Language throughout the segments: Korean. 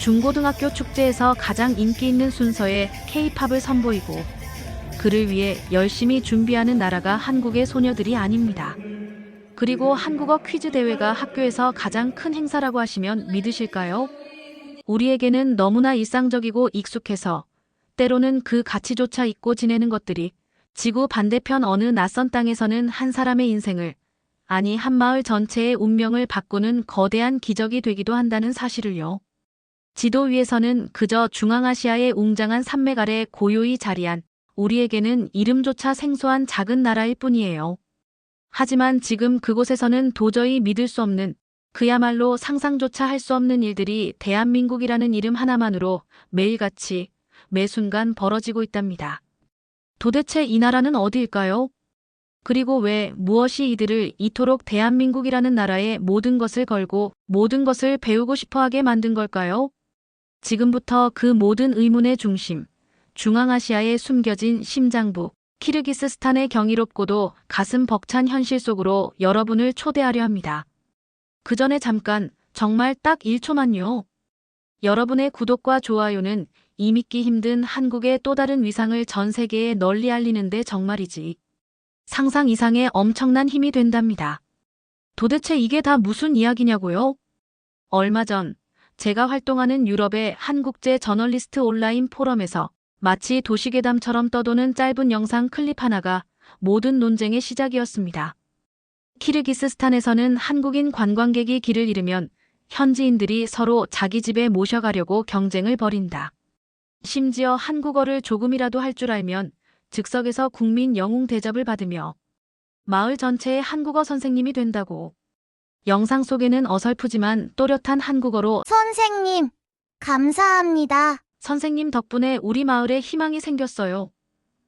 중고등학교 축제에서 가장 인기 있는 순서에 K-팝을 선보이고 그를 위해 열심히 준비하는 나라가 한국의 소녀들이 아닙니다. 그리고 한국어 퀴즈 대회가 학교에서 가장 큰 행사라고 하시면 믿으실까요? 우리에게는 너무나 일상적이고 익숙해서 때로는 그 가치조차 잊고 지내는 것들이 지구 반대편 어느 낯선 땅에서는 한 사람의 인생을 아니 한 마을 전체의 운명을 바꾸는 거대한 기적이 되기도 한다는 사실을요. 지도 위에서는 그저 중앙아시아의 웅장한 산맥 아래 고요히 자리한 우리에게는 이름조차 생소한 작은 나라일 뿐이에요. 하지만 지금 그곳에서는 도저히 믿을 수 없는 그야말로 상상조차 할 수 없는 일들이 대한민국이라는 이름 하나만으로 매일같이 매 순간 벌어지고 있답니다. 도대체 이 나라는 어디일까요? 그리고 왜 무엇이 이들을 이토록 대한민국이라는 나라에 모든 것을 걸고 모든 것을 배우고 싶어 하게 만든 걸까요? 지금부터 그 모든 의문의 중심, 중앙아시아에 숨겨진 심장부, 키르기스스탄의 경이롭고도 가슴 벅찬 현실 속으로 여러분을 초대하려 합니다. 그 전에 잠깐, 정말 딱 1초만요. 여러분의 구독과 좋아요는 이 믿기 힘든 한국의 또 다른 위상을 전 세계에 널리 알리는데 정말이지. 상상 이상의 엄청난 힘이 된답니다. 도대체 이게 다 무슨 이야기냐고요? 얼마 전 제가 활동하는 유럽의 한국제 저널리스트 온라인 포럼에서 마치 도시괴담처럼 떠도는 짧은 영상 클립 하나가 모든 논쟁의 시작이었습니다. 키르기스스탄에서는 한국인 관광객이 길을 잃으면 현지인들이 서로 자기 집에 모셔가려고 경쟁을 벌인다. 심지어 한국어를 조금이라도 할 줄 알면 즉석에서 국민 영웅 대접을 받으며 마을 전체의 한국어 선생님이 된다고. 영상 속에는 어설프지만 또렷한 한국어로 선생님, 감사합니다. 선생님 덕분에 우리 마을에 희망이 생겼어요.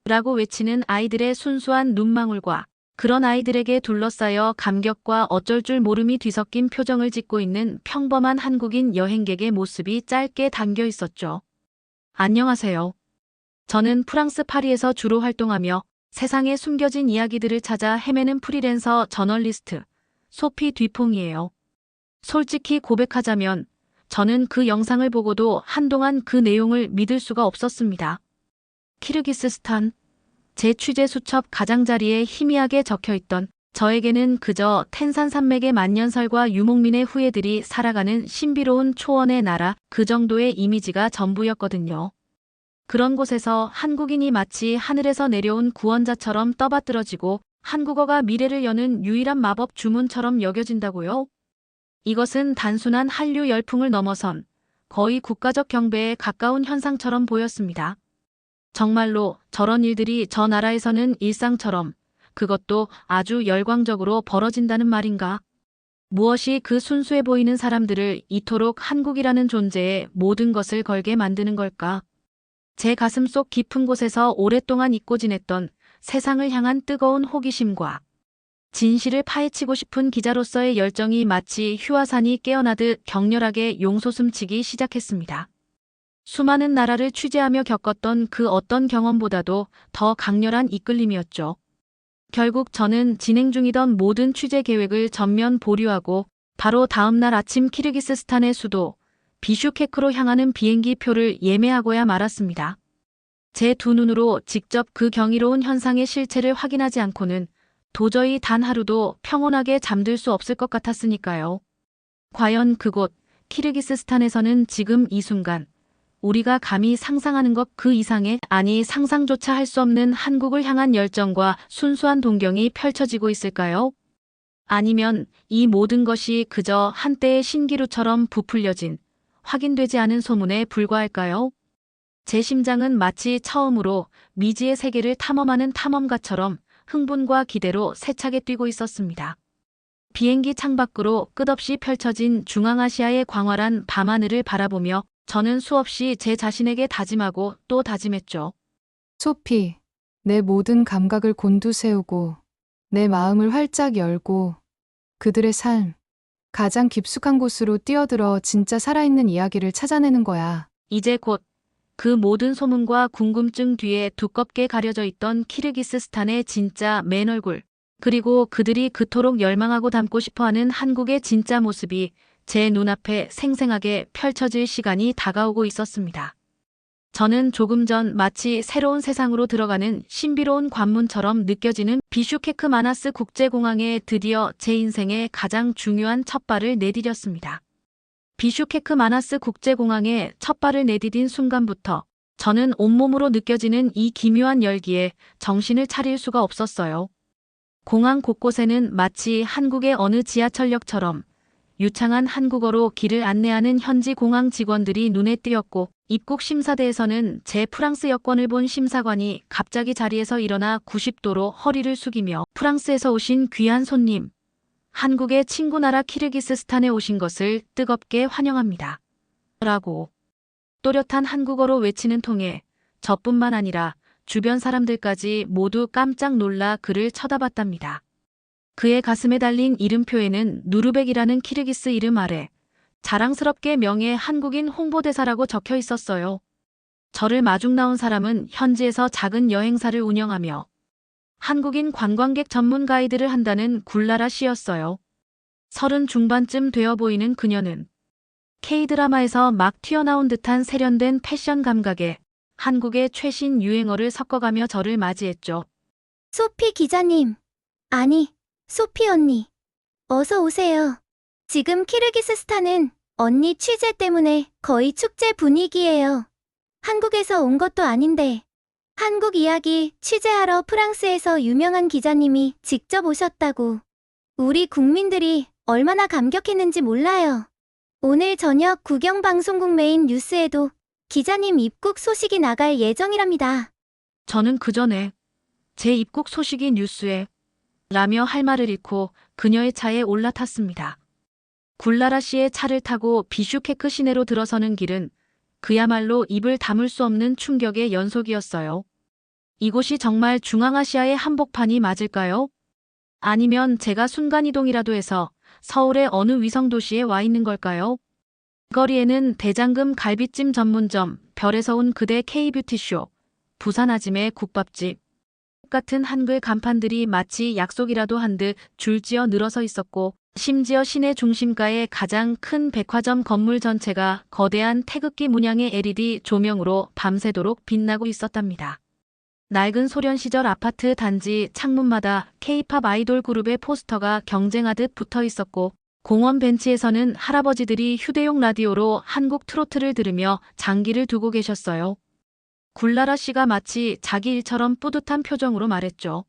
라고 외치는 아이들의 순수한 눈망울과 그런 아이들에게 둘러싸여 감격과 어쩔 줄 모름이 뒤섞인 표정을 짓고 있는 평범한 한국인 여행객의 모습이 짧게 담겨 있었죠. 안녕하세요. 저는 프랑스 파리에서 주로 활동하며 세상에 숨겨진 이야기들을 찾아 헤매는 프리랜서 저널리스트 소피 뒤퐁이에요. 솔직히 고백하자면 저는 그 영상을 보고도 한동안 그 내용을 믿을 수가 없었습니다. 키르기스스탄. 제 취재 수첩 가장자리에 희미하게 적혀 있던 저에게는 그저 텐산 산맥의 만년설과 유목민의 후예들이 살아가는 신비로운 초원의 나라 그 정도의 이미지가 전부였거든요. 그런 곳에서 한국인이 마치 하늘에서 내려온 구원자처럼 떠받들어지고 한국어가 미래를 여는 유일한 마법 주문처럼 여겨진다고요? 이것은 단순한 한류 열풍을 넘어선 거의 국가적 경배에 가까운 현상처럼 보였습니다. 정말로 저런 일들이 저 나라에서는 일상처럼 그것도 아주 열광적으로 벌어진다는 말인가? 무엇이 그 순수해 보이는 사람들을 이토록 한국이라는 존재에 모든 것을 걸게 만드는 걸까? 제 가슴 속 깊은 곳에서 오랫동안 잊고 지냈던 세상을 향한 뜨거운 호기심과 진실을 파헤치고 싶은 기자로서의 열정이 마치 휴화산이 깨어나듯 격렬하게 용솟음치기 시작했습니다. 수많은 나라를 취재하며 겪었던 그 어떤 경험보다도 더 강렬한 이끌림이었죠. 결국 저는 진행 중이던 모든 취재 계획을 전면 보류하고 바로 다음 날 아침 키르기스스탄의 수도 비슈케크로 향하는 비행기 표를 예매하고야 말았습니다. 제 두 눈으로 직접 그 경이로운 현상의 실체를 확인하지 않고는 도저히 단 하루도 평온하게 잠들 수 없을 것 같았으니까요. 과연 그곳 키르기스스탄에서는 지금 이 순간 우리가 감히 상상하는 것 그 이상의 아니 상상조차 할 수 없는 한국을 향한 열정과 순수한 동경이 펼쳐지고 있을까요? 아니면 이 모든 것이 그저 한때의 신기루처럼 부풀려진 확인되지 않은 소문에 불과할까요? 제 심장은 마치 처음으로 미지의 세계를 탐험하는 탐험가처럼 흥분과 기대로 세차게 뛰고 있었습니다. 비행기 창밖으로 끝없이 펼쳐진 중앙아시아의 광활한 밤하늘을 바라보며 저는 수없이 제 자신에게 다짐하고 또 다짐했죠. 소피, 내 모든 감각을 곤두세우고 내 마음을 활짝 열고 그들의 삶, 가장 깊숙한 곳으로 뛰어들어 진짜 살아있는 이야기를 찾아내는 거야. 이제 곧 그 모든 소문과 궁금증 뒤에 두껍게 가려져 있던 키르기스스탄의 진짜 맨 얼굴, 그리고 그들이 그토록 열망하고 닮고 싶어하는 한국의 진짜 모습이 제 눈앞에 생생하게 펼쳐질 시간이 다가오고 있었습니다. 저는 조금 전 마치 새로운 세상으로 들어가는 신비로운 관문처럼 느껴지는 비슈케크 마나스 국제공항에 드디어 제 인생의 가장 중요한 첫 발을 내디뎠습니다. 비슈케크 마나스 국제공항에 첫 발을 내디딘 순간부터 저는 온몸으로 느껴지는 이 기묘한 열기에 정신을 차릴 수가 없었어요. 공항 곳곳에는 마치 한국의 어느 지하철역처럼 유창한 한국어로 길을 안내하는 현지 공항 직원들이 눈에 띄었고 입국 심사대에서는 제 프랑스 여권을 본 심사관이 갑자기 자리에서 일어나 90도로 허리를 숙이며 프랑스에서 오신 귀한 손님, 한국의 친구 나라 키르기스스탄에 오신 것을 뜨겁게 환영합니다. 라고 또렷한 한국어로 외치는 통에 저뿐만 아니라 주변 사람들까지 모두 깜짝 놀라 그를 쳐다봤답니다. 그의 가슴에 달린 이름표에는 누르벡이라는 키르기스 이름 아래 자랑스럽게 명예 한국인 홍보대사라고 적혀 있었어요. 저를 마중 나온 사람은 현지에서 작은 여행사를 운영하며 한국인 관광객 전문 가이드를 한다는 굴라라 씨였어요. 서른 중반쯤 되어 보이는 그녀는 K드라마에서 막 튀어나온 듯한 세련된 패션 감각에 한국의 최신 유행어를 섞어가며 저를 맞이했죠. 소피 기자님. 아니, 소피 언니. 어서 오세요. 지금 키르기스스탄은 언니 취재 때문에 거의 축제 분위기예요. 한국에서 온 것도 아닌데. 한국 이야기 취재하러 프랑스에서 유명한 기자님이 직접 오셨다고. 우리 국민들이 얼마나 감격했는지 몰라요. 오늘 저녁 국영방송국 메인 뉴스에도 기자님 입국 소식이 나갈 예정이랍니다. 저는 그 전에 제 입국 소식이 뉴스에 라며 할 말을 잃고 그녀의 차에 올라탔습니다. 굴라라 씨의 차를 타고 비슈케크 시내로 들어서는 길은 그야말로 입을 다물 수 없는 충격의 연속이었어요. 이곳이 정말 중앙아시아의 한복판이 맞을까요? 아니면 제가 순간이동이라도 해서 서울의 어느 위성도시에 와 있는 걸까요? 거리에는 대장금 갈비찜 전문점, 별에서 온 그대 K뷰티쇼, 부산 아짐의 국밥집, 같은 한글 간판들이 마치 약속이라도 한 듯 줄지어 늘어서 있었고, 심지어 시내 중심가의 가장 큰 백화점 건물 전체가 거대한 태극기 문양의 LED 조명으로 밤새도록 빛나고 있었답니다. 낡은 소련 시절 아파트 단지 창문마다 K-팝 아이돌 그룹의 포스터가 경쟁하듯 붙어 있었고, 공원 벤치에서는 할아버지들이 휴대용 라디오로 한국 트로트를 들으며 장기를 두고 계셨어요. 굴라라 씨가 마치 자기 일처럼 뿌듯한 표정으로 말했죠.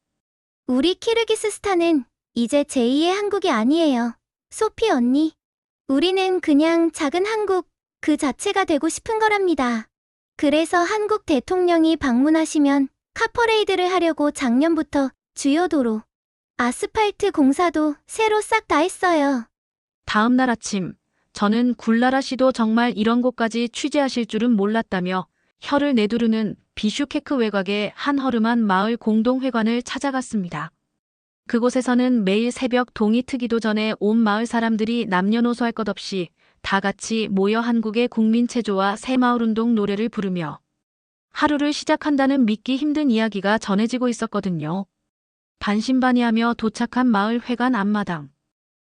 우리 키르기스스탄은 이제 제2의 한국이 아니에요. 소피 언니. 우리는 그냥 작은 한국 그 자체가 되고 싶은 거랍니다. 그래서 한국 대통령이 방문하시면 카퍼레이드를 하려고 작년부터 주요 도로, 아스팔트 공사도 새로 싹 다 했어요. 다음 날 아침, 저는 굴라라 씨도 정말 이런 곳까지 취재하실 줄은 몰랐다며 혀를 내두르는 비슈케크 외곽의 한 허름한 마을 공동회관을 찾아갔습니다. 그곳에서는 매일 새벽 동이 트기도 전에 온 마을 사람들이 남녀노소 할 것 없이 다 같이 모여 한국의 국민체조와 새마을운동 노래를 부르며 하루를 시작한다는 믿기 힘든 이야기가 전해지고 있었거든요. 반신반의하며 도착한 마을 회관 앞마당.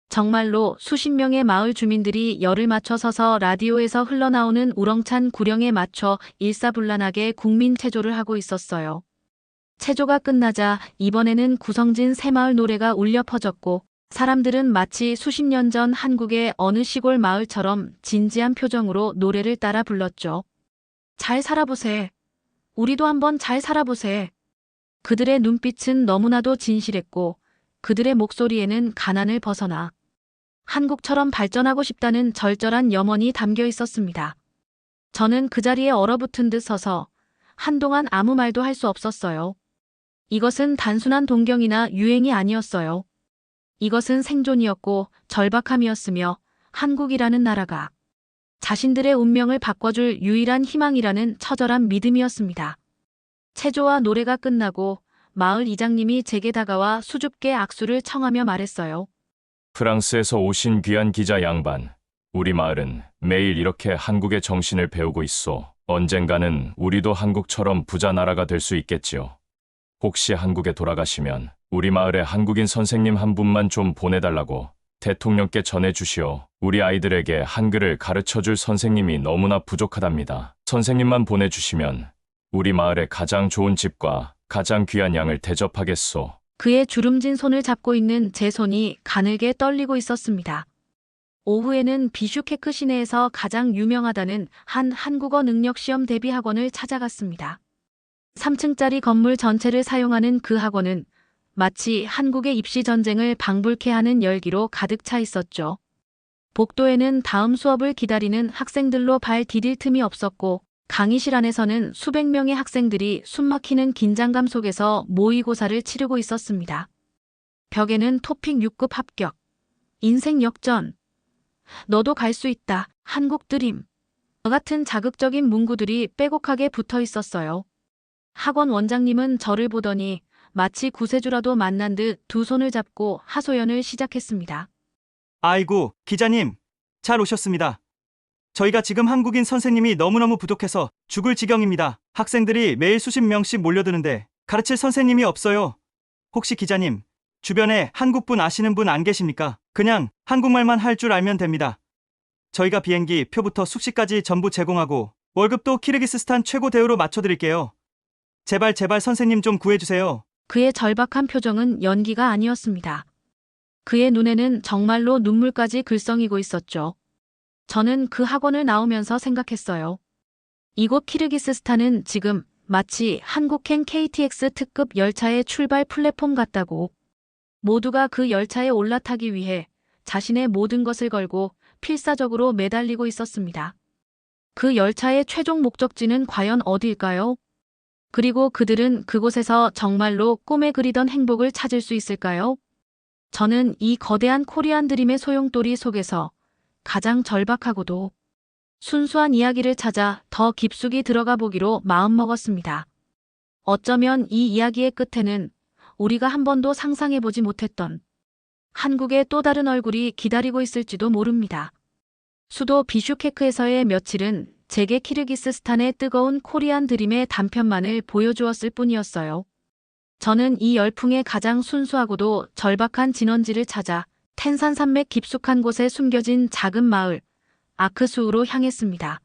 정말로 수십 명의 마을 주민들이 열을 맞춰 서서 라디오에서 흘러나오는 우렁찬 구령에 맞춰 일사불란하게 국민 체조를 하고 있었어요. 체조가 끝나자 이번에는 구성진 새마을 노래가 울려 퍼졌고 사람들은 마치 수십 년 전 한국의 어느 시골 마을처럼 진지한 표정으로 노래를 따라 불렀죠. 잘 살아보세. 우리도 한번 잘 살아보세. 그들의 눈빛은 너무나도 진실했고 그들의 목소리에는 가난을 벗어나 한국처럼 발전하고 싶다는 절절한 염원이 담겨 있었습니다. 저는 그 자리에 얼어붙은 듯 서서 한동안 아무 말도 할 수 없었어요. 이것은 단순한 동경이나 유행이 아니었어요. 이것은 생존이었고 절박함이었으며 한국이라는 나라가 자신들의 운명을 바꿔줄 유일한 희망이라는 처절한 믿음이었습니다. 체조와 노래가 끝나고 마을 이장님이 제게 다가와 수줍게 악수를 청하며 말했어요. 프랑스에서 오신 귀한 기자 양반. 우리 마을은 매일 이렇게 한국의 정신을 배우고 있어. 언젠가는 우리도 한국처럼 부자 나라가 될 수 있겠지요. 혹시 한국에 돌아가시면 우리 마을에 한국인 선생님 한 분만 좀 보내달라고 대통령께 전해 주시오. 우리 아이들에게 한글을 가르쳐 줄 선생님이 너무나 부족하답니다. 선생님만 보내주시면 우리 마을의 가장 좋은 집과 가장 귀한 양을 대접하겠소. 그의 주름진 손을 잡고 있는 제 손이 가늘게 떨리고 있었습니다. 오후에는 비슈케크 시내에서 가장 유명하다는 한 한국어 능력 시험 대비 학원을 찾아갔습니다. 3층짜리 건물 전체를 사용하는 그 학원은 마치 한국의 입시 전쟁을 방불케 하는 열기로 가득 차 있었죠. 복도에는 다음 수업을 기다리는 학생들로 발 디딜 틈이 없었고 강의실 안에서는 수백 명의 학생들이 숨막히는 긴장감 속에서 모의고사를 치르고 있었습니다. 벽에는 토픽 6급 합격, 인생 역전, 너도 갈 수 있다, 한국 드림, 같은 자극적인 문구들이 빼곡하게 붙어 있었어요. 학원 원장님은 저를 보더니 마치 구세주라도 만난 듯 두 손을 잡고 하소연을 시작했습니다. 아이고, 기자님. 잘 오셨습니다. 저희가 지금 한국인 선생님이 너무너무 부족해서 죽을 지경입니다. 학생들이 매일 수십 명씩 몰려드는데 가르칠 선생님이 없어요. 혹시 기자님, 주변에 한국분 아시는 분 안 계십니까? 그냥 한국말만 할 줄 알면 됩니다. 저희가 비행기 표부터 숙식까지 전부 제공하고 월급도 키르기스스탄 최고 대우로 맞춰드릴게요. 제발 제발 선생님 좀 구해주세요. 그의 절박한 표정은 연기가 아니었습니다. 그의 눈에는 정말로 눈물까지 글썽이고 있었죠. 저는 그 학원을 나오면서 생각했어요. 이곳 키르기스스탄은 지금 마치 한국행 KTX 특급 열차의 출발 플랫폼 같다고. 모두가 그 열차에 올라타기 위해 자신의 모든 것을 걸고 필사적으로 매달리고 있었습니다. 그 열차의 최종 목적지는 과연 어디일까요? 그리고 그들은 그곳에서 정말로 꿈에 그리던 행복을 찾을 수 있을까요? 저는 이 거대한 코리안 드림의 소용돌이 속에서 가장 절박하고도 순수한 이야기를 찾아 더 깊숙이 들어가 보기로 마음먹었습니다. 어쩌면 이 이야기의 끝에는 우리가 한 번도 상상해보지 못했던 한국의 또 다른 얼굴이 기다리고 있을지도 모릅니다. 수도 비슈케크에서의 며칠은 제게 키르기스스탄의 뜨거운 코리안 드림의 단편만을 보여주었을 뿐이었어요. 저는 이 열풍의 가장 순수하고도 절박한 진원지를 찾아 텐산 산맥 깊숙한 곳에 숨겨진 작은 마을 아크수우로 향했습니다.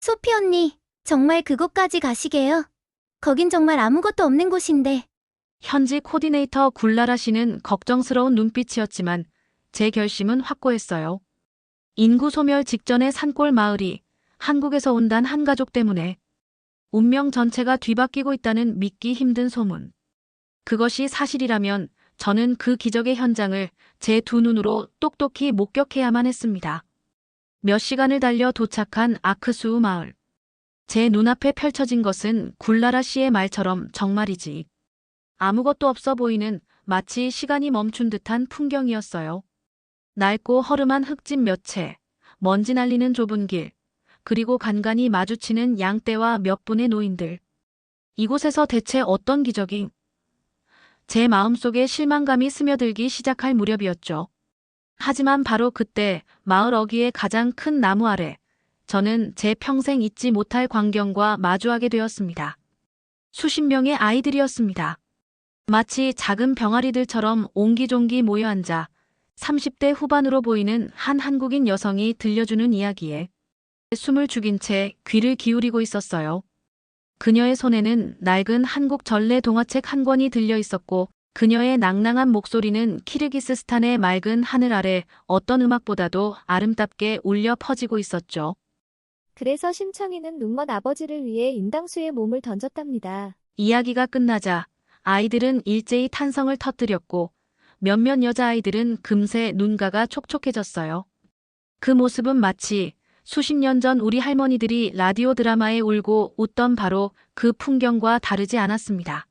소피 언니, 정말 그곳까지 가시게요? 거긴 정말 아무것도 없는 곳인데. 현지 코디네이터 굴라라 씨는 걱정스러운 눈빛이었지만 제 결심은 확고했어요. 인구 소멸 직전의 산골 마을이 한국에서 온 단 한 가족 때문에 운명 전체가 뒤바뀌고 있다는 믿기 힘든 소문. 그것이 사실이라면 저는 그 기적의 현장을 제 두 눈으로 똑똑히 목격해야만 했습니다. 몇 시간을 달려 도착한 아크수우 마을. 제 눈앞에 펼쳐진 것은 굴라라 씨의 말처럼 정말이지. 아무것도 없어 보이는 마치 시간이 멈춘 듯한 풍경이었어요. 낡고 허름한 흙집 몇 채, 먼지 날리는 좁은 길, 그리고 간간히 마주치는 양떼와 몇 분의 노인들. 이곳에서 대체 어떤 기적이? 제 마음속에 실망감이 스며들기 시작할 무렵이었죠. 하지만 바로 그때 마을 어귀의 가장 큰 나무 아래 저는 제 평생 잊지 못할 광경과 마주하게 되었습니다. 수십 명의 아이들이었습니다. 마치 작은 병아리들처럼 옹기종기 모여 앉아 30대 후반으로 보이는 한 한국인 여성이 들려주는 이야기에 숨을 죽인 채 귀를 기울이고 있었어요. 그녀의 손에는 낡은 한국 전래 동화책 한 권이 들려 있었고 그녀의 낭낭한 목소리는 키르기스스탄의 맑은 하늘 아래 어떤 음악보다도 아름답게 울려 퍼지고 있었죠. 그래서 심청이는 눈먼 아버지를 위해 인당수에 몸을 던졌답니다. 이야기가 끝나자 아이들은 일제히 탄성을 터뜨렸고 몇몇 여자아이들은 금세 눈가가 촉촉해졌어요. 그 모습은 마치 수십 년 전 우리 할머니들이 라디오 드라마에 울고 웃던 바로 그 풍경과 다르지 않았습니다.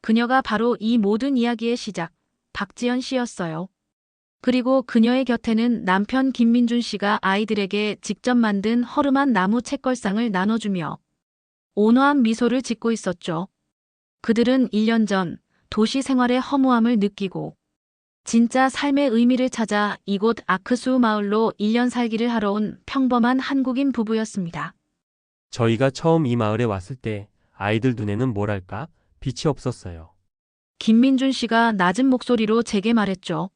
그녀가 바로 이 모든 이야기의 시작, 박지연 씨였어요. 그리고 그녀의 곁에는 남편 김민준 씨가 아이들에게 직접 만든 허름한 나무 책걸상을 나눠주며 온화한 미소를 짓고 있었죠. 그들은 1년 전 도시 생활의 허무함을 느끼고 진짜 삶의 의미를 찾아 이곳 아크수 마을로 1년 살기를 하러 온 평범한 한국인 부부였습니다. 저희가 처음 이 마을에 왔을 때 아이들 눈에는 뭐랄까 빛이 없었어요. 김민준 씨가 낮은 목소리로 제게 말했죠.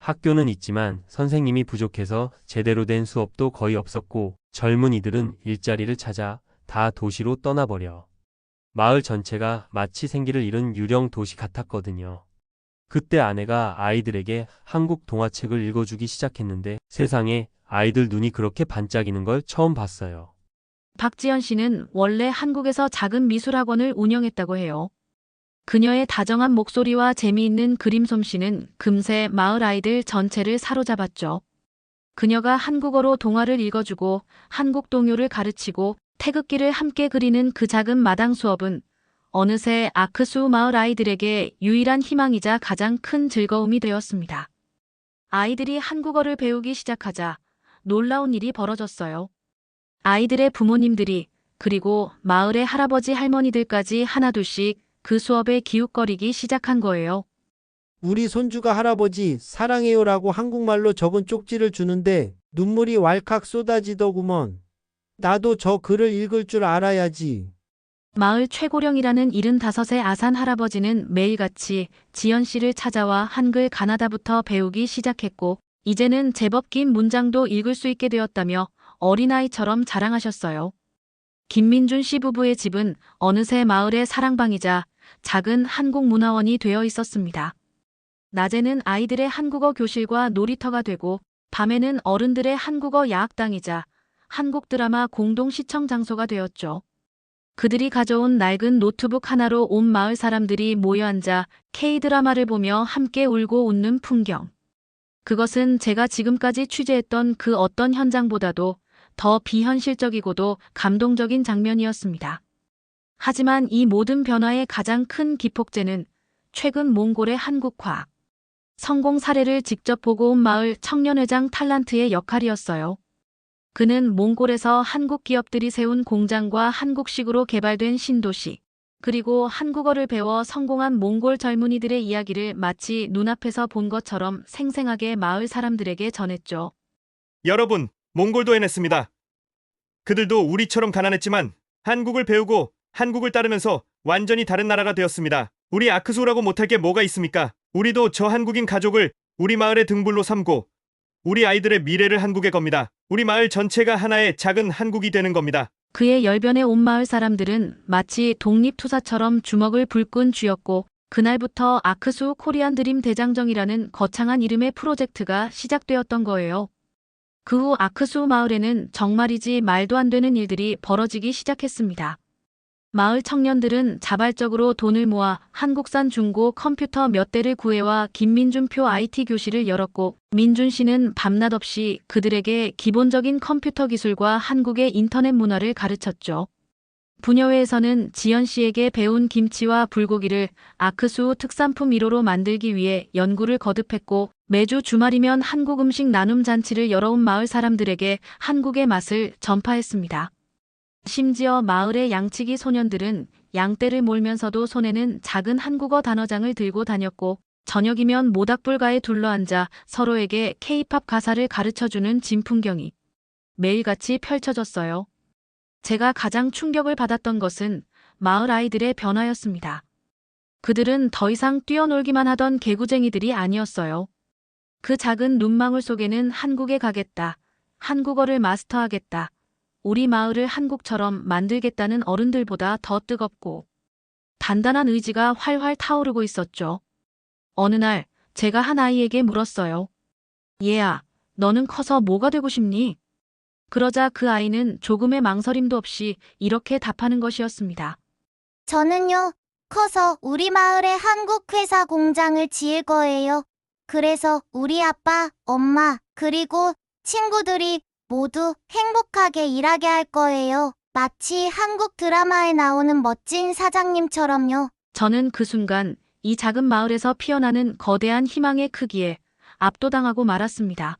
학교는 있지만 선생님이 부족해서 제대로 된 수업도 거의 없었고 젊은이들은 일자리를 찾아 다 도시로 떠나버려. 마을 전체가 마치 생기를 잃은 유령 도시 같았거든요. 그때 아내가 아이들에게 한국 동화책을 읽어주기 시작했는데 세상에 아이들 눈이 그렇게 반짝이는 걸 처음 봤어요. 박지연 씨는 원래 한국에서 작은 미술학원을 운영했다고 해요. 그녀의 다정한 목소리와 재미있는 그림 솜씨는 금세 마을 아이들 전체를 사로잡았죠. 그녀가 한국어로 동화를 읽어주고 한국 동요를 가르치고 태극기를 함께 그리는 그 작은 마당 수업은 어느새 아크수 마을 아이들에게 유일한 희망이자 가장 큰 즐거움이 되었습니다. 아이들이 한국어를 배우기 시작하자 놀라운 일이 벌어졌어요. 아이들의 부모님들이 그리고 마을의 할아버지 할머니들까지 하나둘씩 그 수업에 기웃거리기 시작한 거예요. 우리 손주가 할아버지 사랑해요라고 한국말로 적은 쪽지를 주는데 눈물이 왈칵 쏟아지더구먼. 나도 저 글을 읽을 줄 알아야지. 마을 최고령이라는 75세 아산 할아버지는 매일같이 지연 씨를 찾아와 한글 가나다부터 배우기 시작했고 이제는 제법 긴 문장도 읽을 수 있게 되었다며 어린아이처럼 자랑하셨어요. 김민준 씨 부부의 집은 어느새 마을의 사랑방이자 작은 한국문화원이 되어 있었습니다. 낮에는 아이들의 한국어 교실과 놀이터가 되고 밤에는 어른들의 한국어 야학당이자 한국 드라마 공동 시청 장소가 되었죠. 그들이 가져온 낡은 노트북 하나로 온 마을 사람들이 모여 앉아 K-드라마를 보며 함께 울고 웃는 풍경. 그것은 제가 지금까지 취재했던 그 어떤 현장보다도 더 비현실적이고도 감동적인 장면이었습니다. 하지만 이 모든 변화의 가장 큰 기폭제는 최근 몽골의 한국화. 성공 사례를 직접 보고 온 마을 청년회장 탈란트의 역할이었어요. 그는 몽골에서 한국 기업들이 세운 공장과 한국식으로 개발된 신도시, 그리고 한국어를 배워 성공한 몽골 젊은이들의 이야기를 마치 눈앞에서 본 것처럼 생생하게 마을 사람들에게 전했죠. 여러분, 몽골도 해냈습니다. 그들도 우리처럼 가난했지만 한국을 배우고 한국을 따르면서 완전히 다른 나라가 되었습니다. 우리 아크소라고 못할 게 뭐가 있습니까? 우리도 저 한국인 가족을 우리 마을의 등불로 삼고 우리 아이들의 미래를 한국에 겁니다. 우리 마을 전체가 하나의 작은 한국이 되는 겁니다. 그의 열변에 온 마을 사람들은 마치 독립투사처럼 주먹을 불끈 쥐었고 그날부터 아크수 코리안 드림 대장정이라는 거창한 이름의 프로젝트가 시작되었던 거예요. 그 후 아크수 마을에는 정말이지 말도 안 되는 일들이 벌어지기 시작했습니다. 마을 청년들은 자발적으로 돈을 모아 한국산 중고 컴퓨터 몇 대를 구해와 김민준표 IT 교실을 열었고 민준 씨는 밤낮 없이 그들에게 기본적인 컴퓨터 기술과 한국의 인터넷 문화를 가르쳤죠. 부녀회에서는 지연 씨에게 배운 김치와 불고기를 아크수 특산품 1호로 만들기 위해 연구를 거듭했고 매주 주말이면 한국 음식 나눔 잔치를 열어온 마을 사람들에게 한국의 맛을 전파했습니다. 심지어 마을의 양치기 소년들은 양떼를 몰면서도 손에는 작은 한국어 단어장을 들고 다녔고 저녁이면 모닥불가에 둘러앉아 서로에게 케이팝 가사를 가르쳐주는 진풍경이 매일같이 펼쳐졌어요. 제가 가장 충격을 받았던 것은 마을 아이들의 변화였습니다. 그들은 더 이상 뛰어놀기만 하던 개구쟁이들이 아니었어요. 그 작은 눈망울 속에는 한국에 가겠다. 한국어를 마스터하겠다. 우리 마을을 한국처럼 만들겠다는 어른들보다 더 뜨겁고 단단한 의지가 활활 타오르고 있었죠. 어느 날 제가 한 아이에게 물었어요. 얘야, 너는 커서 뭐가 되고 싶니? 그러자 그 아이는 조금의 망설임도 없이 이렇게 답하는 것이었습니다. 저는요, 커서 우리 마을에 한국 회사 공장을 지을 거예요. 그래서 우리 아빠, 엄마, 그리고 친구들이 모두 행복하게 일하게 할 거예요. 마치 한국 드라마에 나오는 멋진 사장님처럼요. 저는 그 순간 이 작은 마을에서 피어나는 거대한 희망의 크기에 압도당하고 말았습니다.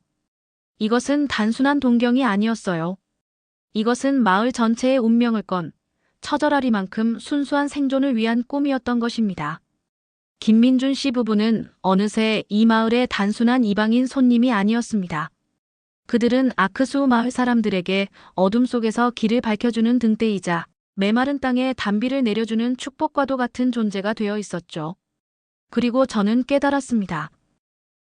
이것은 단순한 동경이 아니었어요. 이것은 마을 전체의 운명을 건 처절하리만큼 순수한 생존을 위한 꿈이었던 것입니다. 김민준 씨 부부는 어느새 이 마을의 단순한 이방인 손님이 아니었습니다. 그들은 아크수 마을 사람들에게 어둠 속에서 길을 밝혀주는 등대이자 메마른 땅에 단비를 내려주는 축복과도 같은 존재가 되어 있었죠. 그리고 저는 깨달았습니다.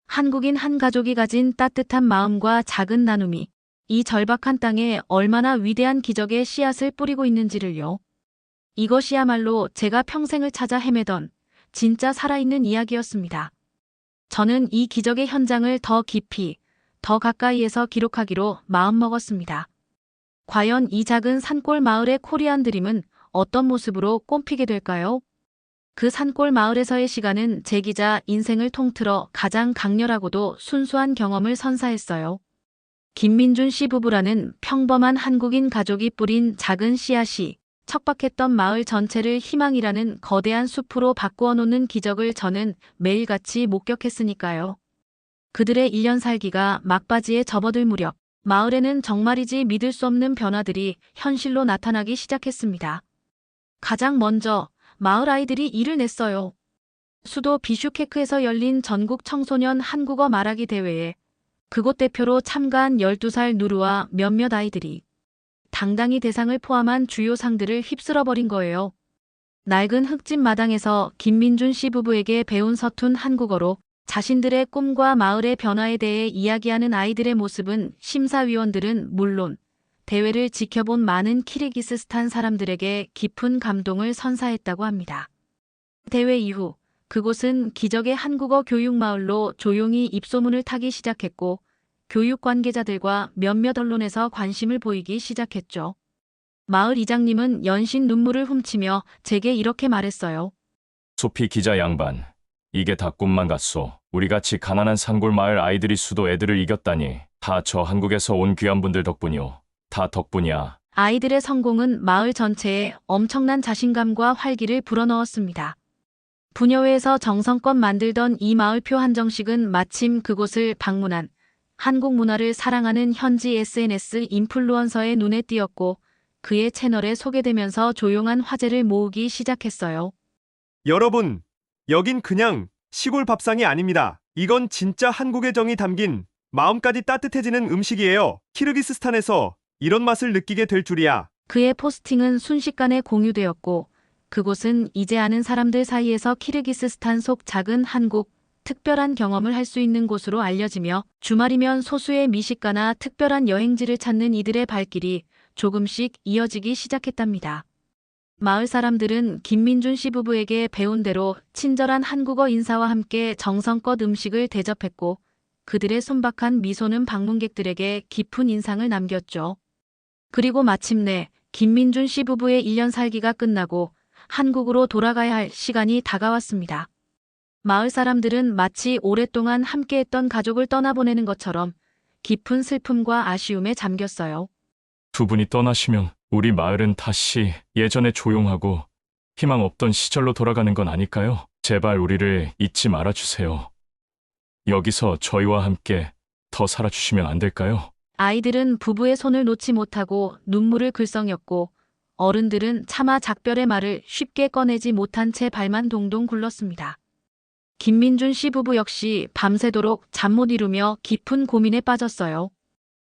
한국인 한 가족이 가진 따뜻한 마음과 작은 나눔이 이 절박한 땅에 얼마나 위대한 기적의 씨앗을 뿌리고 있는지를요. 이것이야말로 제가 평생을 찾아 헤매던 진짜 살아있는 이야기였습니다. 저는 이 기적의 현장을 더 깊이, 더 가까이에서 기록하기로 마음먹었습니다. 과연 이 작은 산골 마을의 코리안 드림은 어떤 모습으로 꽃피게 될까요? 그 산골 마을에서의 시간은 제 기자 인생을 통틀어 가장 강렬하고도 순수한 경험을 선사했어요. 김민준 씨 부부라는 평범한 한국인 가족이 뿌린 작은 씨앗이 척박했던 마을 전체를 희망이라는 거대한 숲으로 바꾸어 놓는 기적을 저는 매일같이 목격했으니까요. 그들의 1년 살기가 막바지에 접어들 무렵 마을에는 정말이지 믿을 수 없는 변화들이 현실로 나타나기 시작했습니다. 가장 먼저 마을 아이들이 일을 냈어요. 수도 비슈케크에서 열린 전국 청소년 한국어 말하기 대회에 그곳 대표로 참가한 12살 누르와 몇몇 아이들이 당당히 대상을 포함한 주요 상들을 휩쓸어버린 거예요. 낡은 흙집 마당에서 김민준 씨 부부에게 배운 서툰 한국어로 자신들의 꿈과 마을의 변화에 대해 이야기하는 아이들의 모습은 심사위원들은 물론 대회를 지켜본 많은 키르기스스탄 사람들에게 깊은 감동을 선사했다고 합니다. 대회 이후 그곳은 기적의 한국어 교육 마을로 조용히 입소문을 타기 시작했고 교육 관계자들과 몇몇 언론에서 관심을 보이기 시작했죠. 마을 이장님은 연신 눈물을 훔치며 제게 이렇게 말했어요. 소피 기자 양반. 이게 다 꿈만 같소. 우리 같이 가난한 산골 마을 아이들이 수도 애들을 이겼다니. 다 저 한국에서 온 귀한 분들 덕분이오. 다 덕분이야. 아이들의 성공은 마을 전체에 엄청난 자신감과 활기를 불어넣었습니다. 부녀회에서 정성껏 만들던 이 마을표 한정식은 마침 그곳을 방문한 한국 문화를 사랑하는 현지 SNS 인플루언서의 눈에 띄었고 그의 채널에 소개되면서 조용한 화제를 모으기 시작했어요. 여러분, 여긴 그냥 시골 밥상이 아닙니다. 이건 진짜 한국의 정이 담긴 마음까지 따뜻해지는 음식이에요. 키르기스스탄에서 이런 맛을 느끼게 될 줄이야. 그의 포스팅은 순식간에 공유되었고 그곳은 이제 아는 사람들 사이에서 키르기스스탄 속 작은 한국 특별한 경험을 할 수 있는 곳으로 알려지며 주말이면 소수의 미식가나 특별한 여행지를 찾는 이들의 발길이 조금씩 이어지기 시작했답니다. 마을 사람들은 김민준 씨 부부에게 배운 대로 친절한 한국어 인사와 함께 정성껏 음식을 대접했고 그들의 손박한 미소는 방문객들에게 깊은 인상을 남겼죠. 그리고 마침내 김민준 씨 부부의 1년 살기가 끝나고 한국으로 돌아가야 할 시간이 다가왔습니다. 마을 사람들은 마치 오랫동안 함께했던 가족을 떠나보내는 것처럼 깊은 슬픔과 아쉬움에 잠겼어요. 두 분이 떠나시면 우리 마을은 다시 예전에 조용하고 희망 없던 시절로 돌아가는 건 아닐까요? 제발 우리를 잊지 말아주세요. 여기서 저희와 함께 더 살아주시면 안 될까요? 아이들은 부부의 손을 놓지 못하고 눈물을 글썽였고 어른들은 차마 작별의 말을 쉽게 꺼내지 못한 채 발만 동동 굴렀습니다. 김민준 씨 부부 역시 밤새도록 잠 못 이루며 깊은 고민에 빠졌어요.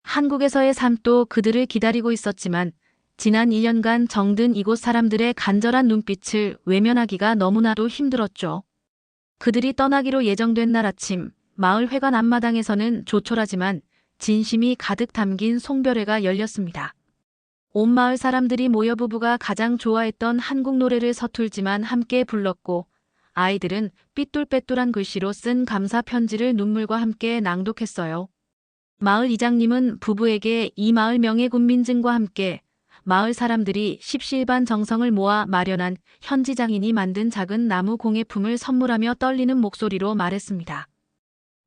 한국에서의 삶도 그들을 기다리고 있었지만 지난 1년간 정든 이곳 사람들의 간절한 눈빛을 외면하기가 너무나도 힘들었죠. 그들이 떠나기로 예정된 날 아침 마을 회관 앞마당에서는 조촐하지만 진심이 가득 담긴 송별회가 열렸습니다. 온 마을 사람들이 모여 부부가 가장 좋아했던 한국 노래를 서툴지만 함께 불렀고 아이들은 삐뚤빼뚤한 글씨로 쓴 감사 편지를 눈물과 함께 낭독했어요. 마을 이장님은 부부에게 이 마을 명예군민증과 함께 마을 사람들이 십시일반 정성을 모아 마련한 현지 장인이 만든 작은 나무 공예품을 선물하며 떨리는 목소리로 말했습니다.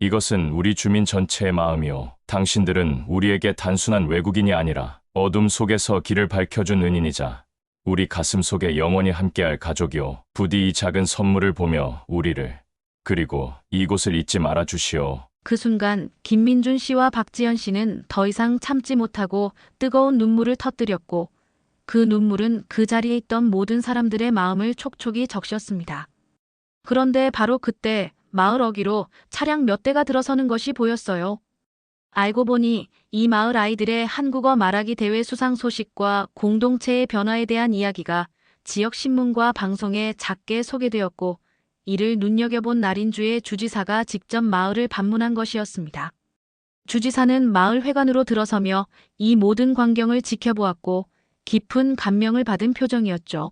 이것은 우리 주민 전체의 마음이오. 당신들은 우리에게 단순한 외국인이 아니라 어둠 속에서 길을 밝혀준 은인이자 우리 가슴 속에 영원히 함께할 가족이오. 부디 이 작은 선물을 보며 우리를 그리고 이곳을 잊지 말아 주시오. 그 순간 김민준 씨와 박지연 씨는 더 이상 참지 못하고 뜨거운 눈물을 터뜨렸고 그 눈물은 그 자리에 있던 모든 사람들의 마음을 촉촉이 적셨습니다. 그런데 바로 그때 마을 어기로 차량 몇 대가 들어서는 것이 보였어요. 알고 보니 이 마을 아이들의 한국어 말하기 대회 수상 소식과 공동체의 변화에 대한 이야기가 지역 신문과 방송에 작게 소개되었고 이를 눈여겨본 나린주의 주지사가 직접 마을을 방문한 것이었습니다. 주지사는 마을 회관으로 들어서며 이 모든 광경을 지켜보았고 깊은 감명을 받은 표정이었죠.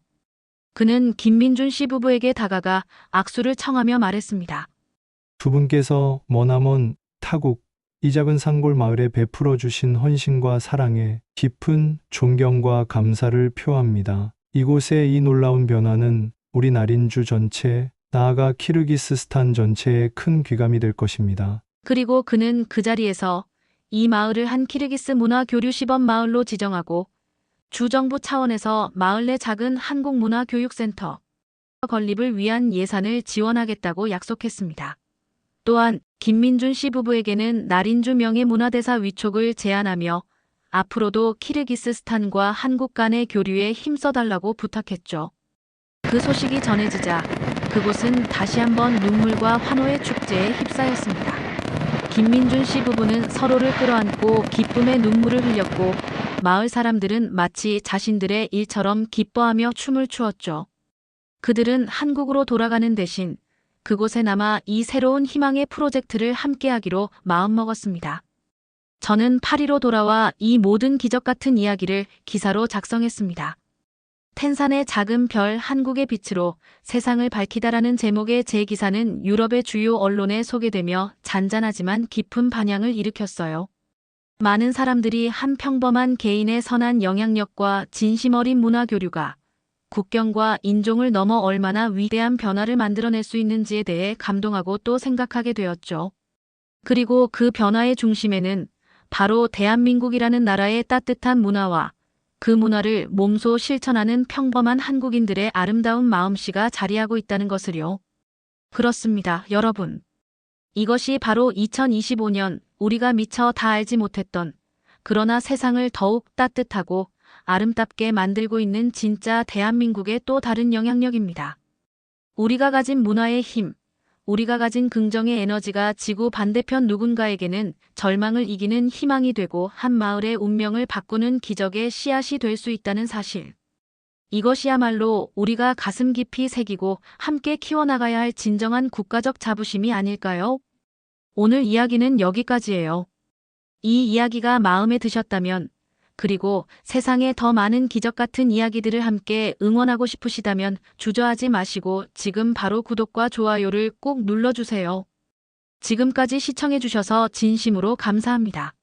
그는 김민준 씨 부부에게 다가가 악수를 청하며 말했습니다. 두 분께서 머나먼 타국 이 작은 산골 마을에 베풀어 주신 헌신과 사랑에 깊은 존경과 감사를 표합니다. 이곳의 이 놀라운 변화는 우리 나린주 전체, 나아가 키르기스스탄 전체에 큰 귀감이 될 것입니다. 그리고 그는 그 자리에서 이 마을을 한 키르기스 문화 교류 시범 마을로 지정하고 주정부 차원에서 마을 내 작은 한국 문화 교육센터 건립을 위한 예산을 지원하겠다고 약속했습니다. 또한 김민준 씨 부부에게는 나린주 명예문화대사 위촉을 제안하며 앞으로도 키르기스스탄과 한국 간의 교류에 힘써달라고 부탁했죠. 그 소식이 전해지자 그곳은 다시 한번 눈물과 환호의 축제에 휩싸였습니다. 김민준 씨 부부는 서로를 끌어안고 기쁨의 눈물을 흘렸고 마을 사람들은 마치 자신들의 일처럼 기뻐하며 춤을 추었죠. 그들은 한국으로 돌아가는 대신 그곳에 남아 이 새로운 희망의 프로젝트를 함께하기로 마음먹었습니다. 저는 파리로 돌아와 이 모든 기적 같은 이야기를 기사로 작성했습니다. 텐산의 작은 별 한국의 빛으로 세상을 밝히다라는 제목의 제 기사는 유럽의 주요 언론에 소개되며 잔잔하지만 깊은 반향을 일으켰어요. 많은 사람들이 한 평범한 개인의 선한 영향력과 진심 어린 문화 교류가 국경과 인종을 넘어 얼마나 위대한 변화를 만들어낼 수 있는지에 대해 감동하고 또 생각하게 되었죠. 그리고 그 변화의 중심에는 바로 대한민국이라는 나라의 따뜻한 문화와 그 문화를 몸소 실천하는 평범한 한국인들의 아름다운 마음씨가 자리하고 있다는 것을요. 그렇습니다, 여러분. 이것이 바로 2025년 우리가 미처 다 알지 못했던 그러나 세상을 더욱 따뜻하고 아름답게 만들고 있는 진짜 대한민국의 또 다른 영향력입니다. 우리가 가진 문화의 힘, 우리가 가진 긍정의 에너지가 지구 반대편 누군가에게는 절망을 이기는 희망이 되고 한 마을의 운명을 바꾸는 기적의 씨앗이 될 수 있다는 사실. 이것이야말로 우리가 가슴 깊이 새기고 함께 키워나가야 할 진정한 국가적 자부심이 아닐까요? 오늘 이야기는 여기까지예요. 이 이야기가 마음에 드셨다면 그리고 세상에 더 많은 기적 같은 이야기들을 함께 응원하고 싶으시다면 주저하지 마시고 지금 바로 구독과 좋아요를 꼭 눌러주세요. 지금까지 시청해주셔서 진심으로 감사합니다.